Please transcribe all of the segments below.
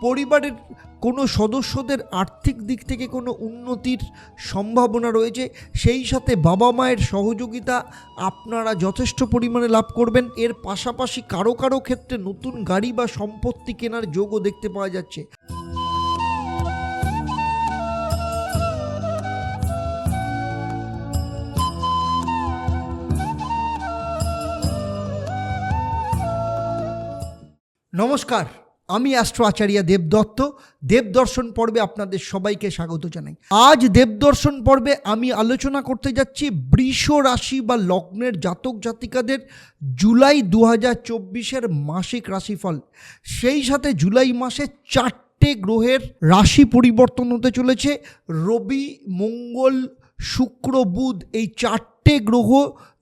পরিবারের কোনো সদস্যদের আর্থিক দিক থেকে কোনো উন্নতির সম্ভাবনা রয়েছে, সেই সাথে বাবা মায়ের সহযোগিতা আপনারা যথেষ্ট পরিমাণে লাভ করবেন। এর পাশাপাশি কারও কারও ক্ষেত্রে নতুন গাড়ি বা সম্পত্তি কেনার যোগও দেখতে পাওয়া যাচ্ছে। নমস্কার। আমি অ্যাস্ট্রো আচার্য দেবদত্ত। দেবদর্শন পর্বে আপনাদের সবাইকে স্বাগত জানাই। আজ দেবদর্শন পর্বে আমি আলোচনা করতে যাচ্ছি বৃষ রাশি বা লগ্নের জাতক জাতিকাদের জুলাই দু হাজার চব্বিশের মাসিক রাশিফল। সেই সাথে জুলাই মাসে চারটে গ্রহের রাশি পরিবর্তন হতে চলেছে। রবি, মঙ্গল শুক্র, বুধ এই চারটে গ্রহ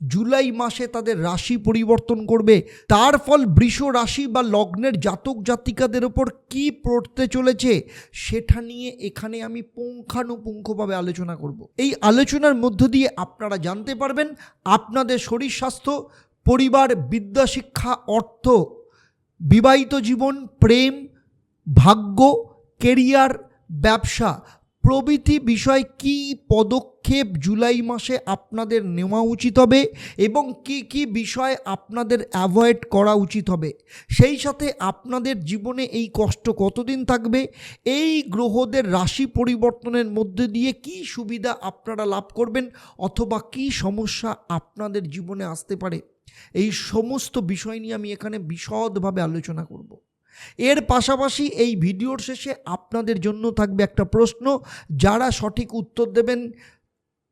জুলাই মাসে তাদের রাশি পরিবর্তন করবে। তার ফল বৃষ রাশি বা লগ্নের জাতক জাতিকাদের ওপর কি পড়তে চলেছে সেটা নিয়ে এখানে আমি পুঙ্খানুপুঙ্খভাবে আলোচনা করব। এই আলোচনার মধ্য দিয়ে আপনারা জানতে পারবেন আপনাদের শরীর স্বাস্থ্য, পরিবার, বিদ্যা, শিক্ষা, অর্থ, বিবাহিত জীবন, প্রেম, ভাগ্য, কেরিয়ার, ব্যবসা প্রভৃতি বিষয় কি পদক্ষেপ জুলাই মাসে আপনাদের নেওয়া উচিত হবে এবং কি কি বিষয় আপনাদের অ্যাভয়েড করা উচিত হবে। সেই সাথে আপনাদের জীবনে এই কষ্ট কতদিন থাকবে? এই গ্রহদের রাশি পরিবর্তনের মধ্যে দিয়ে কি সুবিধা আপনারা লাভ করবেন অথবা কি সমস্যা আপনাদের জীবনে আসতে পারে? এই সমস্ত বিষয় নিয়ে আমি এখানে বিশদভাবে আলোচনা করব। এর পাশাপাশি এই ভিডিওর শেষে আপনাদের জন্য থাকবে একটা প্রশ্ন, যারা সঠিক উত্তর দেবেন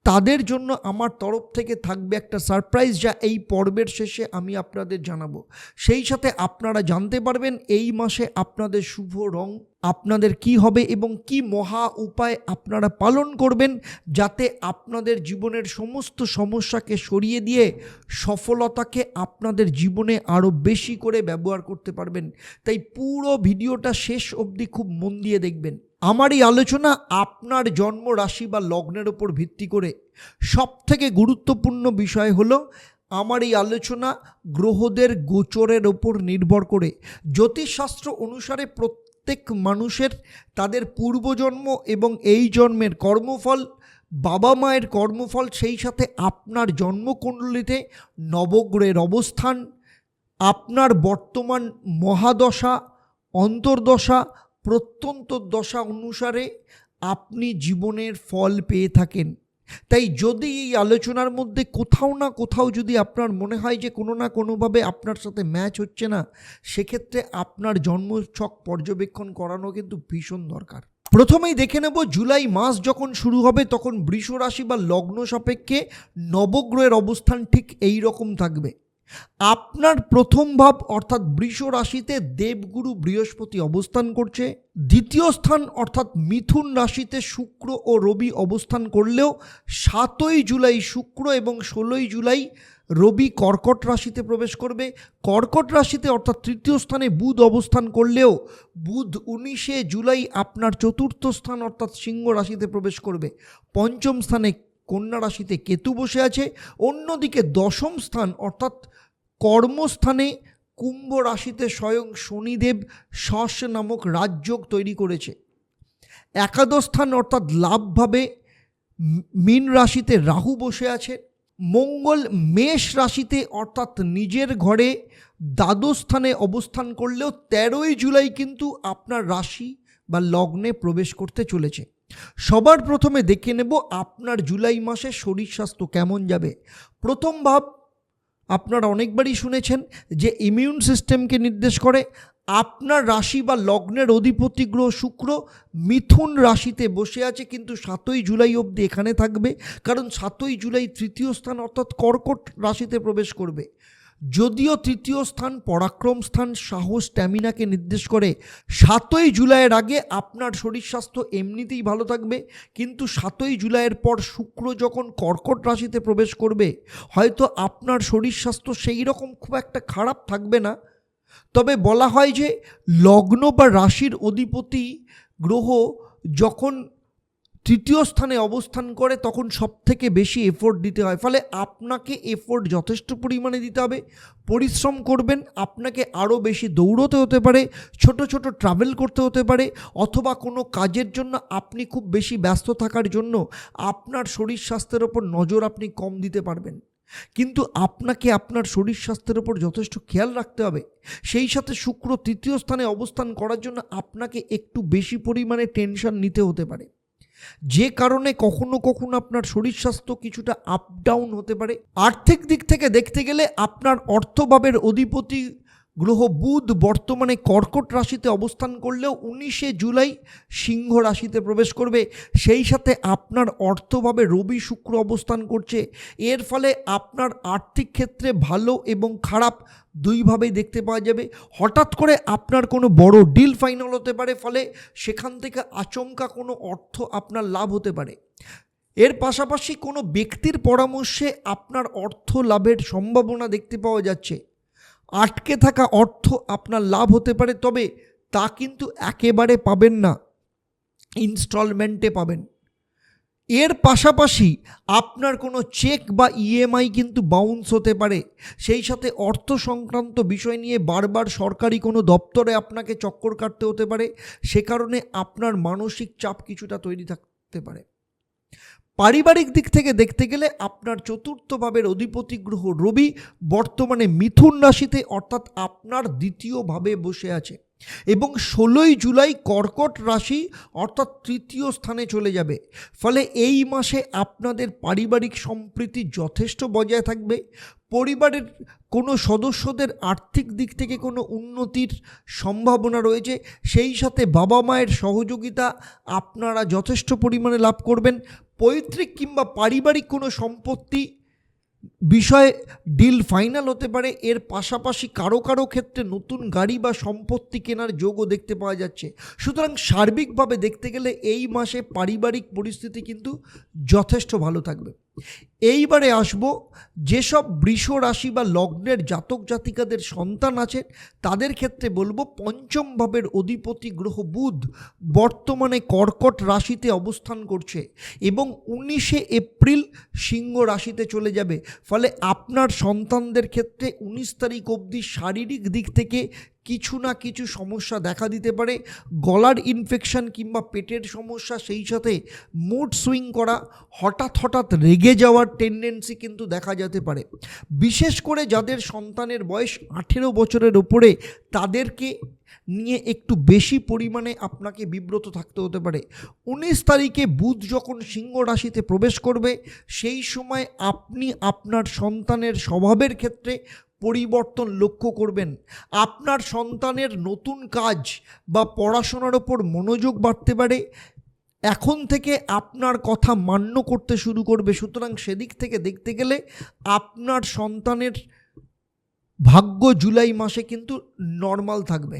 তাদের জন্য আমার তরফ থেকে থাকবে একটা সারপ্রাইজ যা এই পর্বের শেষে আমি আপনাদের জানাব। সেই সাথে আপনারা জানতে পারবেন এই মাসে আপনাদের শুভ রং, আপনাদের কি হবে এবং কি মহা উপায় আপনারা পালন করবেন যাতে আপনাদের জীবনের সমস্ত সমস্যাকে সরিয়ে দিয়ে সফলতাকে আপনাদের জীবনে আরও বেশি করে ব্যবহার করতে পারবেন। তাই পুরো ভিডিওটা শেষ অবধি খুব মন দিয়ে দেখবেন। আমার এই আলোচনা আপনার জন্ম রাশি বা লগ্নের ওপর ভিত্তি করে। সব থেকে গুরুত্বপূর্ণ বিষয় হলো, আমার এই আলোচনা গ্রহদের গোচরের ওপর নির্ভর করে। জ্যোতিষশাস্ত্র অনুসারে প্রত্যেক মানুষের তাদের পূর্বজন্ম এবং এই জন্মের কর্মফল, বাবা মায়ের কর্মফল, সেই সাথে আপনার জন্মকুণ্ডলিতে নবগ্রহের অবস্থান, আপনার বর্তমান মহাদশা, অন্তর্দশা প্রত্যন্ত দশা অনুসারে আপনি জীবনের ফল পেয়ে থাকেন। তাই যদি এই আলোচনার মধ্যে কোথাও না কোথাও যদি আপনার মনে হয় যে কোনো না কোনোভাবে আপনার সাথে ম্যাচ হচ্ছে না, সেক্ষেত্রে আপনার জন্মছক পর্যবেক্ষণ করানো কিন্তু ভীষণ দরকার। প্রথমেই দেখে নেব জুলাই মাস যখন শুরু হবে, তখন বৃষ রাশি বা লগ্ন সাপেক্ষে নবগ্রহের অবস্থান ঠিক এই রকম থাকবে। আপনার প্রথম ভাব অর্থাৎ বৃষ রাশিতে দেবগুরু বৃহস্পতি অবস্থান করছে। দ্বিতীয় স্থান অর্থাৎ মিথুন রাশিতে শুক্র ও রবি অবস্থান করলেও সাতই জুলাই শুক্র এবং ষোলোই জুলাই রবি কর্কট রাশিতে প্রবেশ করবে। কর্কট রাশিতে অর্থাৎ তৃতীয় স্থানে বুধ অবস্থান করলেও বুধ উনিশে জুলাই আপনার চতুর্থ স্থান অর্থাৎ সিংহ রাশিতে প্রবেশ করবে। পঞ্চম স্থানে কন্যা রাশিতে কেতু বসে আছে। অন্যদিকে দশম স্থান, অর্থাৎ কর্মস্থানে কুম্ভ রাশিতে স্বয়ং শনিদেব শস নামক রাজযোগ তৈরি করেছে। একাদশ স্থান, অর্থাৎ লাভভাবে মীন রাশিতে রাহু বসে আছে। মঙ্গল মেষ রাশিতে, অর্থাৎ নিজের ঘরে দ্বাদশ স্থানে অবস্থান করলেও তেরোই জুলাই কিন্তু আপনার রাশি বা লগ্নে প্রবেশ করতে চলেছে। সবার প্রথমে দেখে নেব আপনার জুলাই মাসে শরীর স্বাস্থ্য কেমন যাবে। প্রথম ভাব, আপনারা অনেকবারই শুনেছেন যে ইমিউন সিস্টেমকে নির্দেশ করে আপনার রাশি বা লগ্নের অধিপতি গ্রহ শুক্র মিথুন রাশিতে বসে আছে, কিন্তু সাতই জুলাই অবধি এখানে থাকবে, কারণ সাতই জুলাই তৃতীয় স্থান অর্থাৎ কর্কট রাশিতে প্রবেশ করবে। যদিও তৃতীয় স্থান, পরাক্রম স্থান, সাহস স্ট্যামিনাকে নির্দেশ করে, সাতই জুলাইয়ের আগে আপনার শরীর স্বাস্থ্য এমনিতেই ভালো থাকবে, কিন্তু সাতই জুলাইয়ের পর শুক্র যখন কর্কট রাশিতে প্রবেশ করবে, হয়তো আপনার শরীর স্বাস্থ্য সেই রকম খুব একটা খারাপ থাকবে না। তবে বলা হয় যে, লগ্ন বা রাশির অধিপতি গ্রহ যখন তৃতীয় স্থানে অবস্থান করে তখন সব থেকে বেশি এফোর্ট দিতে হয়। ফলে আপনাকে এফোর্ট যথেষ্ট পরিমাণে দিতে হবে, পরিশ্রম করবেন, আপনাকে আরও বেশি দৌড়তে হতে পারে, ছোট ছোট ট্রাভেল করতে হতে পারে, অথবা কোনো কাজের জন্য আপনি খুব বেশি ব্যস্ত থাকার জন্য আপনার শরীর স্বাস্থ্যের ওপর নজর আপনি কম দিতে পারবেন। কিন্তু আপনাকে আপনার শরীর স্বাস্থ্যের ওপর যথেষ্ট খেয়াল রাখতে হবে। সেই সাথে শুক্র তৃতীয় স্থানে অবস্থান করার জন্য আপনাকে একটু বেশি পরিমাণে টেনশন নিতে হতে পারে। যে কারণে কখনো কখনো আপনার শরীর স্বাস্থ্য কিছুটা আপ ডাউন হতে পারে। আর্থিক দিক থেকে দেখতে গেলে আপনার অর্থভাবের অধিপতি গ্রহ বুধ বর্তমানে কর্কট রাশিতে অবস্থান করলেও উনিশে জুলাই সিংহ রাশিতে প্রবেশ করবে। সেই সাথে আপনার অর্থভাবে রবি শুক্র অবস্থান করছে। এর ফলে আপনার আর্থিক ক্ষেত্রে ভালো এবং খারাপ দুইভাবেই দেখতে পাওয়া যাবে। হঠাৎ করে আপনার কোনো বড় ডিল ফাইনাল হতে পারে, ফলে সেখান থেকে আচমকা কোনো অর্থ আপনার লাভ হতে পারে। এর পাশাপাশি কোনো ব্যক্তির পরামর্শে আপনার অর্থ লাভের সম্ভাবনা দেখতে পাওয়া যাচ্ছে। আটকে থাকা অর্থ আপনার লাভ হতে পারে, তবে তা কিন্তু একেবারে পাবেন না। ইনস্টলমেন্টে পাবেন। এর পাশাপাশি আপনার কোনো চেক বা ইএমআই কিন্তু বাউন্স হতে পারে। সেই সাথে অর্থ সংক্রান্ত বিষয় নিয়ে বারবার সরকারি কোনো দপ্তরে আপনাকে চক্কর কাটতে হতে পারে। সে কারণে আপনার মানসিক চাপ কিছুটা তৈরি থাকতে পারে। পারিবারিক দিক থেকে দেখতে গেলে আপনার চতুর্থ ভাবের অধিপতি গ্রহ রবি বর্তমানে মিথুন রাশিতে, অর্থাৎ আপনার দ্বিতীয় ভাবে বসে আছে। এবং ষোলোই জুলাই কর্কট রাশি, অর্থাৎ তৃতীয় স্থানে চলে যাবে। ফলে এই মাসে আপনাদের পারিবারিক সম্প্রীতি যথেষ্ট বজায় থাকবে। পরিবারের কোনো সদস্যদের আর্থিক দিক থেকে কোনো উন্নতির সম্ভাবনা রয়েছে। সেই সাথে বাবা মায়ের সহযোগিতা আপনারা যথেষ্ট পরিমাণে লাভ করবেন। পৈতৃক কিংবা পারিবারিক কোনো সম্পত্তি বিষয়ে ডিল ফাইনাল হতে পারে, এর পাশাপাশি কারও কারও ক্ষেত্রে নতুন গাড়ি বা সম্পত্তি কেনার যোগও দেখতে পাওয়া যাচ্ছে। সুতরাং সার্বিকভাবে দেখতে গেলে এই মাসে পারিবারিক পরিস্থিতি কিন্তু যথেষ্ট ভালো থাকবে। এইবারে আসব, যেসব বৃষ রাশি বা লগ্নের জাতক জাতিকাদের সন্তান আছে, তাদের ক্ষেত্রে বলব পঞ্চম ভাবের অধিপতি গ্রহ বুধ বর্তমানে কর্কট রাশিতে অবস্থান করছে এবং উনিশে এপ্রিল সিংহ রাশিতে চলে যাবে। ফলে আপনার সন্তানদের ক্ষেত্রে উনিশ তারিখ অবধি শারীরিক দিক থেকে কিছু না কিছু সমস্যা দেখা দিতে পারে। গলার ইনফেকশন কিংবা পেটের সমস্যা, সেই সাথে মুড সুইং করা, হঠাৎ হঠাৎ রেগে যাওয়ার টেন্ডেন্সি কিন্তু দেখা যেতে পারে। বিশেষ করে যাদের সন্তানের বয়স আঠেরো বছরের ওপরে তাদেরকে নিয়ে একটু বেশি পরিমাণে আপনাকে বিব্রত থাকতে হতে পারে। উনিশ তারিখে বুধ যখন সিংহ রাশিতে প্রবেশ করবে, সেই সময় আপনি আপনার সন্তানের স্বভাবের ক্ষেত্রে পরিবর্তন লক্ষ্য করবেন। আপনার সন্তানের নতুন কাজ বা পড়াশোনার ওপর মনোযোগ বাড়তে পারে এখন থেকে আপনার কথা মান্য করতে শুরু করবে। সুতরাং সেদিক থেকে দেখতে গেলে আপনার সন্তানের ভাগ্য জুলাই মাসে কিন্তু নর্মাল থাকবে।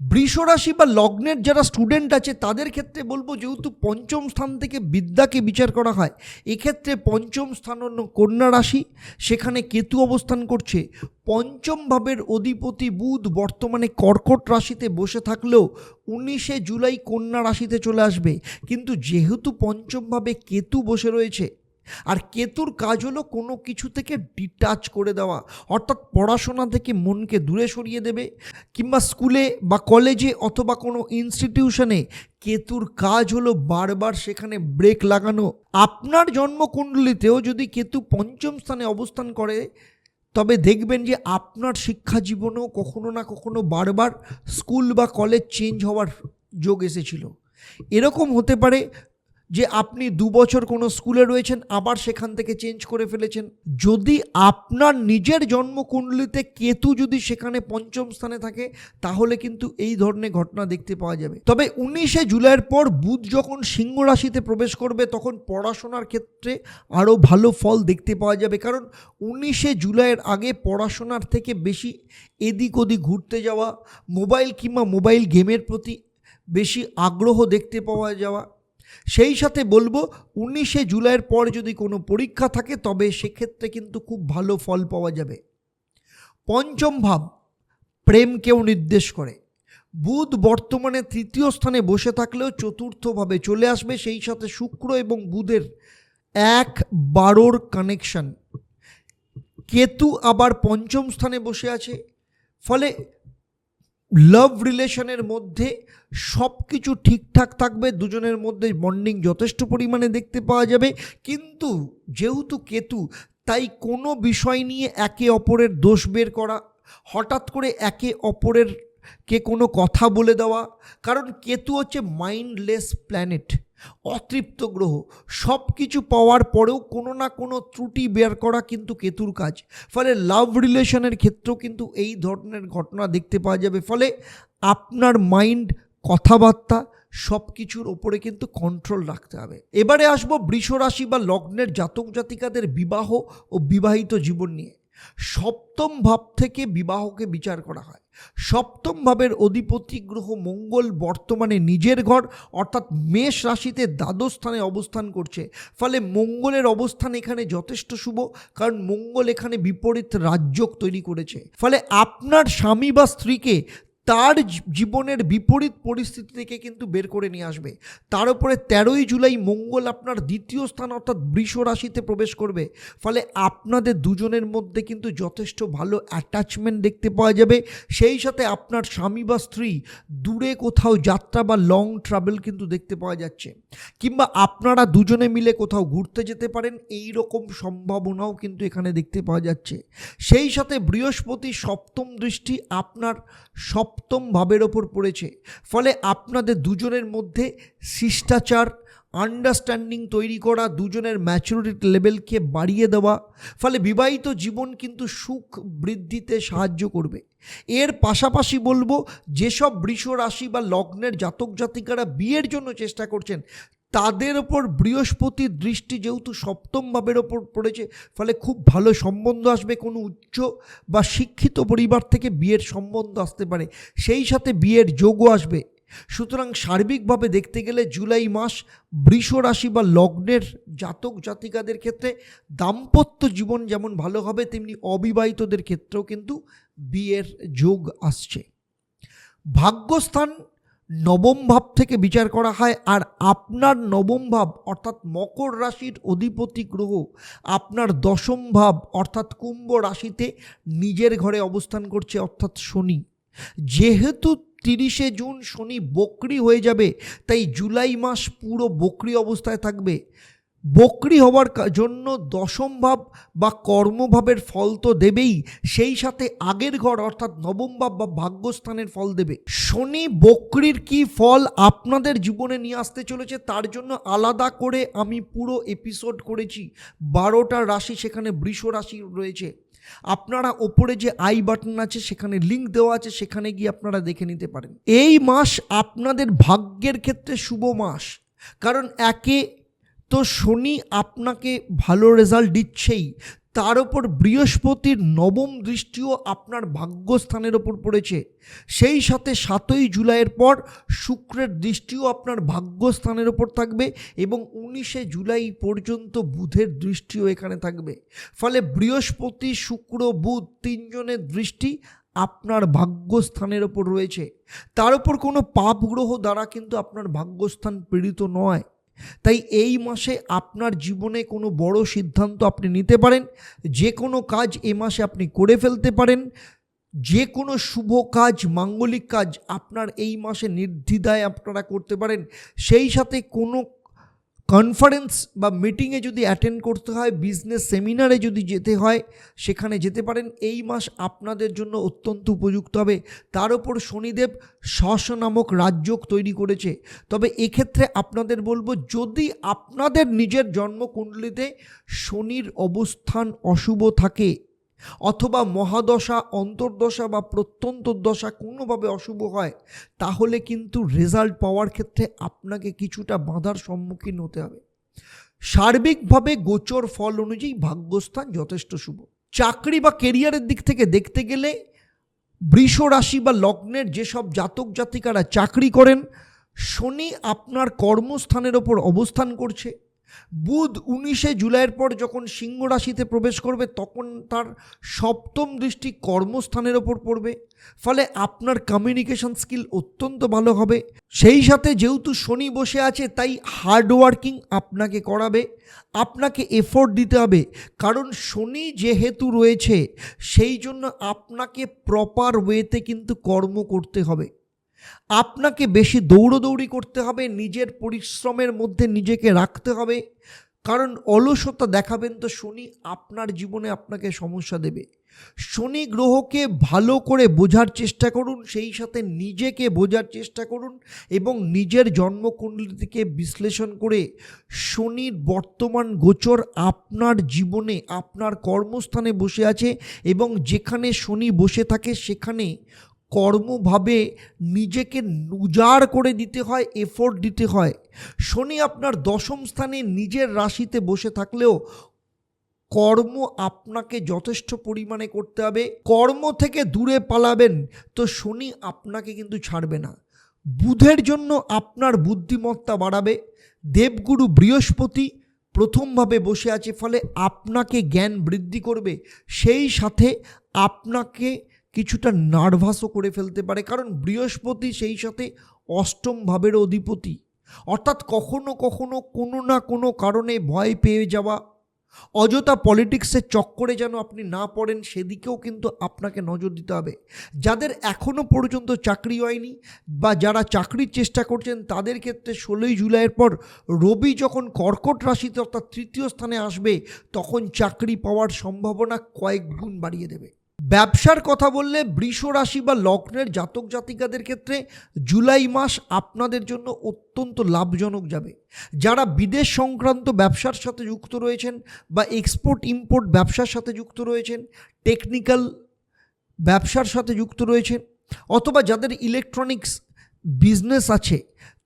বৃষ রাশি বা লগ্নের যারা স্টুডেন্ট আছে, তাদের ক্ষেত্রে বলব যেহেতু পঞ্চম স্থান থেকে বিদ্যাকে বিচার করা হয়, এক্ষেত্রে পঞ্চম স্থান অন্য কন্যা রাশি। সেখানে কেতু অবস্থান করছে। পঞ্চম ভাবের অধিপতি বুধ বর্তমানে কর্কট রাশিতে বসে থাকলেও উনিশে জুলাই কন্যা রাশিতে চলে আসবে। কিন্তু যেহেতু পঞ্চমভাবে কেতু বসে রয়েছে আর কেতুর কাজ হলো কোনো কিছু থেকে ডিটাচ করে দেওয়া। অর্থাৎ পড়াশোনা থেকে মনকে দূরে সরিয়ে দেবে, কিংবা স্কুলে বা কলেজে অথবা কোনো ইনস্টিটিউশনে কেতুর কাজ হলো বারবার সেখানে ব্রেক লাগানো। আপনার জন্মকুণ্ডলিতেও যদি কেতু পঞ্চম স্থানে অবস্থান করে, তবে দেখবেন যে আপনার শিক্ষা জীবনেও কখনো না কখনো বারবার স্কুল বা কলেজ চেঞ্জ হওয়ার যোগ এসেছিল। এরকম হতে পারে যে আপনি দু বছর কোনো স্কুলে রয়েছেন, আবার সেখান থেকে চেঞ্জ করে ফেলেছেন। যদি আপনার নিজের জন্মকুণ্ডলিতে কেতু যদি সেখানে পঞ্চম স্থানে থাকে, তাহলে কিন্তু এই ধরনের ঘটনা দেখতে পাওয়া যাবে। তবে উনিশে জুলাইয়ের পর বুধ যখন সিংহ রাশিতে প্রবেশ করবে, তখন পড়াশোনার ক্ষেত্রে আরও ভালো ফল দেখতে পাওয়া যাবে। কারণ উনিশে জুলাইয়ের আগে পড়াশোনার থেকে বেশি এদিক ওদিক ঘুরতে যাওয়া, মোবাইল কিংবা মোবাইল গেমের প্রতি বেশি আগ্রহ দেখতে পাওয়া যাওয়া সেই সাথে বলব, উনিশে জুলাইয়ের পর যদি কোনো পরীক্ষা থাকে, তবে সেক্ষেত্রে কিন্তু খুব ভালো ফল পাওয়া যাবে। পঞ্চম ভাব, প্রেমকেও নির্দেশ করে। বুধ বর্তমানে তৃতীয় স্থানে বসে থাকলেও চতুর্থভাবে চলে আসবে, সেই সাথে শুক্র এবং বুধের এক বারোর কানেকশন কেতু আবার পঞ্চম স্থানে বসে আছে, ফলে লাভ রিলেশনের মধ্যে সব কিছু ঠিকঠাক থাকবে, দুজনের মধ্যে বন্ডিং যথেষ্ট পরিমাণে দেখতে পাওয়া যাবে। কিন্তু যেহেতু কেতু, তাই কোনো বিষয় নিয়ে একে অপরের দোষ বের করা, হঠাৎ করে একে অপরের কে কোনো কথা বলে দেওয়া, কারণ কেতু হচ্ছে মাইন্ডলেস প্ল্যানেট অতৃপ্ত গ্রহ। সব কিছু পাওয়ার পরেও কোনো না কোনো ত্রুটি বের করা কিন্তু কেতুর কাজ। ফলে লাভ রিলেশনের ক্ষেত্রেও কিন্তু এই ধরনের ঘটনা দেখতে পাওয়া যাবে। ফলে আপনার মাইন্ড কথাবার্তা সব কিছুর ওপরে কিন্তু কন্ট্রোল রাখতে হবে। এবারে আসব বৃষ রাশি বা লগ্নের জাতক জাতিকাদের বিবাহ ও বিবাহিত জীবন নিয়ে। সপ্তম ভাব থেকে বিবাহকে বিচার করা হয়। সপ্তম ভাবের অধিপতি গ্রহ মঙ্গল বর্তমানে নিজের ঘর, অর্থাৎ মেষ রাশিতে দ্বাদশ স্থানে অবস্থান করছে। ফলে মঙ্গলের অবস্থান এখানে যথেষ্ট শুভ, কারণ মঙ্গল এখানে বিপরীত রাজ্যক তৈরি করেছে। ফলে আপনার স্বামী বা স্ত্রীকে তার জীবনের বিপরীত পরিস্থিতি থেকে কিন্তু বের করে নিয়ে আসবে। তার উপরে তেরোই জুলাই মঙ্গল আপনার দ্বিতীয় স্থান অর্থাৎ বৃষ রাশিতে প্রবেশ করবে। ফলে আপনাদের দুজনের মধ্যে কিন্তু যথেষ্ট ভালো অ্যাটাচমেন্ট দেখতে পাওয়া যাবে। সেই সাথে আপনার স্বামী বা স্ত্রী দূরে কোথাও যাত্রা বা লং ট্রাভেল কিন্তু দেখতে পাওয়া যাচ্ছে। কিংবা আপনারা দুজনে মিলে কোথাও ঘুরতে যেতে পারেন এই রকম সম্ভাবনাও কিন্তু এখানে দেখতে পাওয়া যাচ্ছে। সেই সাথে বৃহস্পতি সপ্তম দৃষ্টি আপনার সপ্তম ভাবের ওপর পড়েছে। ফলে আপনাদের দুজনের মধ্যে শিষ্টাচার আন্ডারস্ট্যান্ডিং তৈরি করা, দুজনের ম্যাচুরিটি লেভেলকে বাড়িয়ে দেওয়া, ফলে বিবাহিত জীবন কিন্তু সুখ বৃদ্ধিতে সাহায্য করবে। এর পাশাপাশি বলব, যেসব বৃষ রাশি বা লগ্নের জাতক জাতিকারা বিয়ের জন্য চেষ্টা করছেন তাদের ওপর বৃহস্পতির দৃষ্টি যেহেতু সপ্তম ভাবের ওপর পড়েছে, ফলে খুব ভালো সম্বন্ধ আসবে কোনো উচ্চ বা শিক্ষিত পরিবার থেকে বিয়ের সম্বন্ধ আসতে পারে। সেই সাথে বিয়ের যোগও আসবে। সুতরাং সার্বিকভাবে দেখতে গেলে জুলাই মাস বৃষ রাশি বা লগ্নের জাতক জাতিকাদের ক্ষেত্রে দাম্পত্য জীবন যেমন ভালো হবে, তেমনি অবিবাহিতদের ক্ষেত্রেও কিন্তু বিয়ের যোগ আসছে। ভাগ্যস্থান নবম ভাব থেকে বিচার করা হয় আর আপনার নবম ভাব অর্থাৎ মকর রাশির অধিপতি গ্রহ আপনার দশম ভাব অর্থাৎ কুম্ভ রাশিতে নিজের ঘরে অবস্থান করছে অর্থাৎ শনি। যেহেতু তিরিশে জুন শনি বকরি হয়ে যাবে, তাই জুলাই মাস পুরো বকরি অবস্থায় থাকবে। বকরি হওয়ার জন্য দশম ভাব বা কর্মভাবের ফল তো দেবেই, সেই সাথে আগের ঘর অর্থাৎ নবম ভাব বা ভাগ্যস্থানের ফল দেবে। শনি বকরির কি ফল আপনাদের জীবনে নিয়ে আসতে চলেছে, তার জন্য আলাদা করে আমি পুরো এপিসোড করেছি। বারোটা রাশি সেখানে বৃষ রাশি রয়েছে। আপনারা ওপরে যে আই বাটন আছে, সেখানে লিংক দেওয়া আছে, সেখানে গিয়ে আপনারা দেখে নিতে পারেন। এই মাস আপনাদের ভাগ্যের ক্ষেত্রে শুভ মাস। কারণ একে তো শনি আপনাকে ভালো রেজাল্ট দিচ্ছেই। তার ওপর বৃহস্পতির নবম দৃষ্টিও আপনার ভাগ্যস্থানের ওপর পড়েছে। সেই সাথে সাতই জুলাইয়ের পর শুক্রের দৃষ্টিও আপনার ভাগ্যস্থানের ওপর থাকবে এবং উনিশে জুলাই পর্যন্ত বুধের দৃষ্টিও এখানে থাকবে। ফলে বৃহস্পতি, শুক্র, বুধ তিনজনের দৃষ্টি আপনার ভাগ্যস্থানের ওপর রয়েছে। তার উপর কোনো পাপ গ্রহ দ্বারা কিন্তু আপনার ভাগ্যস্থান পীড়িত নয়। তাই এই মাসে আপনার জীবনে কোনো বড় সিদ্ধান্ত আপনি নিতে পারেন, যে কোনো কাজ এ মাসে আপনি করে ফেলতে পারেন, যে কোনো শুভ কাজ, মাঙ্গলিক কাজ আপনার এই মাসে নির্দ্বিধায় আপনারা করতে পারেন, সেই সাথে কোনো কনফারেন্স বা মিটিংয়ে যদি অ্যাটেন্ড করতে হয় বিজনেস সেমিনারে যদি যেতে হয়, সেখানে যেতে পারেন। এই মাস আপনাদের জন্য অত্যন্ত উপযুক্ত হবে। তার ওপর শনিদেব শস নামক রাজযোগ তৈরি করেছে। তবে এক্ষেত্রে আপনাদের বলব, যদি আপনাদের নিজের জন্মকুণ্ডলিতে শনির অবস্থান অশুভ থাকে অথবা মহাদশা, অন্তর্দশা বা প্রত্যন্তর দশা কোনোভাবে অশুভ হয়, তাহলে কিন্তু রেজাল্ট পাওয়ার ক্ষেত্রে আপনাকে কিছুটা বাধার সম্মুখীন হতে হবে। সার্বিকভাবে গোচর ফল অনুযায়ী ভাগ্যস্থান যথেষ্ট শুভ। চাকরি বা কেরিয়ারের দিক থেকে দেখতে গেলে বৃষ রাশি বা লগ্নের যেসব জাতক জাতিকারা চাকরি করেন, শনি আপনার কর্মস্থানের ওপর অবস্থান করছে। বুধ উনিশে জুলাইয়ের পর যখন সিংহ রাশিতে প্রবেশ করবে, তখন তার সপ্তম দৃষ্টি কর্মস্থানের ওপর পড়বে। ফলে আপনার কমিউনিকেশন স্কিল অত্যন্ত ভালো হবে। সেই সাথে যেহেতু শনি বসে আছে, তাই হার্ডওয়ার্কিং আপনাকে করাবে। আপনাকে এফোর্ট দিতে হবে। কারণ শনি যেহেতু রয়েছে, সেই জন্য আপনাকে প্রপার ওয়েতে কিন্তু কর্ম করতে হবে। আপনাকে বেশি দৌড়দৌড়ি করতে হবে, নিজের পরিশ্রমের মধ্যে নিজেকে রাখতে হবে। কারণ অলসতা দেখাবেন তো শনি আপনার জীবনে আপনাকে সমস্যা দেবে। শনি গ্রহকে ভালো করে বোঝার চেষ্টা করুন, সেই সাথে নিজেকে বোঝার চেষ্টা করুন এবং নিজের জন্মকুণ্ডলীকে বিশ্লেষণ করে শনির বর্তমান গোচর আপনার জীবনে, আপনার কর্মস্থানে বসে আছে এবং যেখানে শনি বসে থাকে সেখানে কর্মভাবে নিজেকে উজাড় করে দিতে হয় এফোর্ট দিতে হয়। শনি আপনার দশম স্থানে নিজের রাশিতে বসে থাকলেও কর্ম আপনাকে যথেষ্ট পরিমাণে করতে হবে। কর্ম থেকে দূরে পালাবেন তো শনি আপনাকে কিন্তু ছাড়বে না। বুধের জন্য আপনার বুদ্ধিমত্তা বাড়াবে। দেবগুরু বৃহস্পতি প্রথমভাবে বসে আছে, ফলে আপনাকে জ্ঞান বৃদ্ধি করবে। সেই সাথে আপনাকে কিছুটা নার্ভাসও করে ফেলতে পারে, কারণ বৃহস্পতি সেই সাথে অষ্টম ভাবের অধিপতি। অর্থাৎ কখনো কখনো কোনো না কোনো কারণে ভয় পেয়ে যাওয়া। অযথা পলিটিক্সের চক্করে যেন আপনি না পড়েন, সেদিকেও কিন্তু আপনাকে নজর দিতে হবে। যাদের এখনও পর্যন্ত চাকরি হয়নি বা যারা চাকরির চেষ্টা করছেন, তাদের ক্ষেত্রে ষোলোই জুলাইয়ের পর রবি যখন কর্কট রাশিতে অর্থাৎ তৃতীয় স্থানে আসবে, তখন চাকরি পাওয়ার সম্ভাবনা কয়েক গুণ বাড়িয়ে দেবে। ব্যবসার কথা বললে বৃষ রাশি বা লগ্নের জাতক জাতিকাদের ক্ষেত্রে জুলাই মাস আপনাদের জন্য অত্যন্ত লাভজনক যাবে। যারা বিদেশ সংক্রান্ত ব্যবসার সাথে যুক্ত রয়েছেন বা এক্সপোর্ট ইম্পোর্ট ব্যবসার সাথে যুক্ত রয়েছেন টেকনিক্যাল ব্যবসার সাথে যুক্ত রয়েছেন, অথবা যাদের ইলেকট্রনিক্স বিজনেস আছে,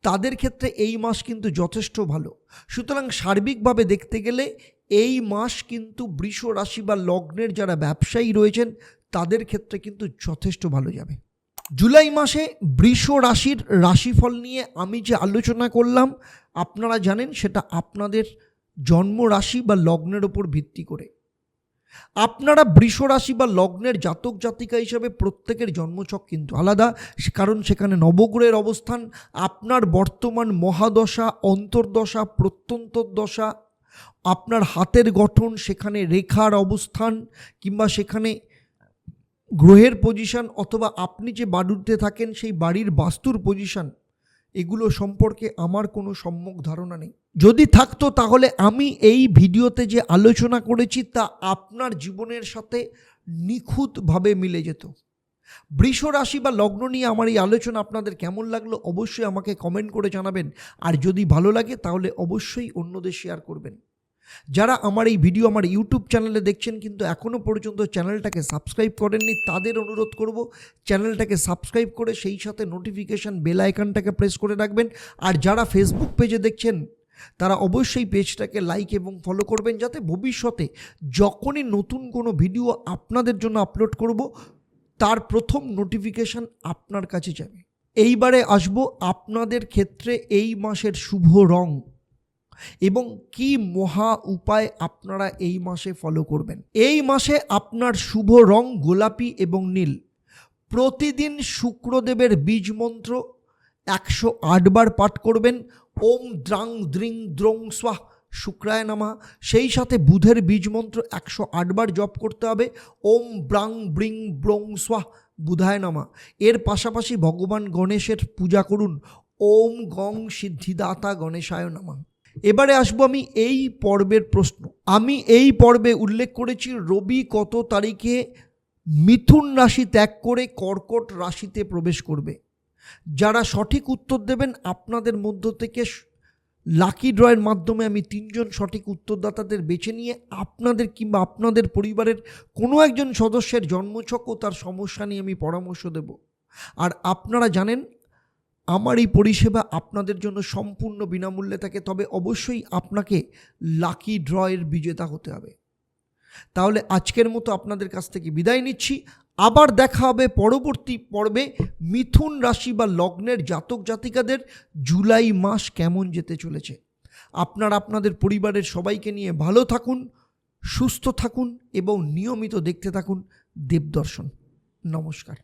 তাদের ক্ষেত্রে এই মাস কিন্তু যথেষ্ট ভালো। সুতরাং সার্বিকভাবে দেখতে গেলে এই মাস কিন্তু বৃষ রাশি বা লগ্নের যারা ব্যবসায়ী রয়েছেন, তাদের ক্ষেত্রে কিন্তু যথেষ্ট ভালো যাবে। জুলাই মাসে বৃষ রাশির রাশিফল নিয়ে আমি যে আলোচনা করলাম, আপনারা জানেন সেটা আপনাদের জন্ম রাশি বা লগ্নের ওপর ভিত্তি করে। আপনারা বৃষ রাশি বা লগ্নের জাতক জাতিকা হিসাবে প্রত্যেকের জন্মছক কিন্তু আলাদা কারণ সেখানে নবগ্রহের অবস্থান, আপনার বর্তমান মহাদশা, অন্তর্দশা প্রত্যন্তর দশা আপনার হাতের গঠন, সেখানে রেখার অবস্থান কিংবা সেখানে গ্রহের পজিশন অথবা আপনি যে বাড়িতে থাকেন, সেই বাড়ির বাস্তুর পজিশন এগুলো সম্পর্কে আমার কোনো সম্যক ধারণা নেই। যদি থাকতো তাহলে আমি এই ভিডিওতে যে আলোচনা করেছি, তা আপনার জীবনের সাথে নিখুঁতভাবে মিলে যেত। বৃষ রাশি বা লগ্ন নিয়ে আমার এই আলোচনা আপনাদের কেমন লাগল অবশ্যই আমাকে কমেন্ট করে জানাবেন। আর যদি ভালো লাগে তাহলে অবশ্যই অন্যদের শেয়ার করবেন। যারা আমার এই ভিডিও আমার ইউটিউব চ্যানেলে দেখছেন কিন্তু এখনও পর্যন্ত চ্যানেলটাকে সাবস্ক্রাইব করেননি, তাদের অনুরোধ করব চ্যানেলটাকে সাবস্ক্রাইব করে সেই সাথে নোটিফিকেশান বেল আইকনটাকে প্রেস করে রাখবেন। আর যারা ফেসবুক পেজে দেখছেন, তারা অবশ্যই পেজটাকে লাইক এবং ফলো করবেন যাতে ভবিষ্যতে যখনই নতুন কোনো ভিডিও আপনাদের জন্য আপলোড করব, তার প্রথম নোটিফিকেশান আপনার কাছে যাবে। এইবারে আসব আপনাদের ক্ষেত্রে এই মাসের শুভ রং। এবং কি মহা উপায় আপনারা এই মাসে ফলো করবেন? এই মাসে আপনার শুভ রং গোলাপি এবং নীল। প্রতিদিন শুক্রদেবের বীজ মন্ত্র একশো আটবার পাঠ করবেন। ওম দ্রাং দ্রিং দ্রং স্বাহ শুক্রায় নামা। সেই সাথে বুধের বীজ মন্ত্র একশো আটবার জপ করতে হবে। ওম ব্রাং ব্রিং ব্রং স্বাহ বুধায় নামা। এর পাশাপাশি ভগবান গণেশের পূজা করুন। ওম গং সিদ্ধিদাতা গণেশায় নামা। এবারে আসব আমি এই পর্বের প্রশ্ন। আমি এই পর্বে উল্লেখ করেছি রবি কত তারিখে মিথুন রাশি ত্যাগ করে কর্কট রাশিতে প্রবেশ করবে। যারা সঠিক উত্তর দেবেন, আপনাদের মধ্য থেকে লাকি ড্রয়ের মাধ্যমে আমি তিনজন সঠিক উত্তরদাতাদের বেছে নিয়ে আপনাদের কিংবা আপনাদের পরিবারের কোনো একজন সদস্যের জন্মছক ও তার সমস্যা নিয়ে আমি পরামর্শ দেব। আর আপনারা জানেন আমার এই পরিষেবা আপনাদের জন্য সম্পূর্ণ বিনামূল্যে থাকে, তবে অবশ্যই আপনাকে লাকি ড্রয়ের বিজেতা হতে হবে। তাহলে আজকের মতো আপনাদের কাছ থেকে বিদায় নিচ্ছি। আবার দেখা হবে পরবর্তী পর্বে মিথুন রাশি বা লগ্নের জাতক জাতিকাদের জুলাই মাস কেমন যেতে চলেছে। আপনারা আপনাদের পরিবারের সবাইকে নিয়ে ভালো থাকুন, সুস্থ থাকুন এবং নিয়মিত দেখতে থাকুন দেবদর্শন। নমস্কার।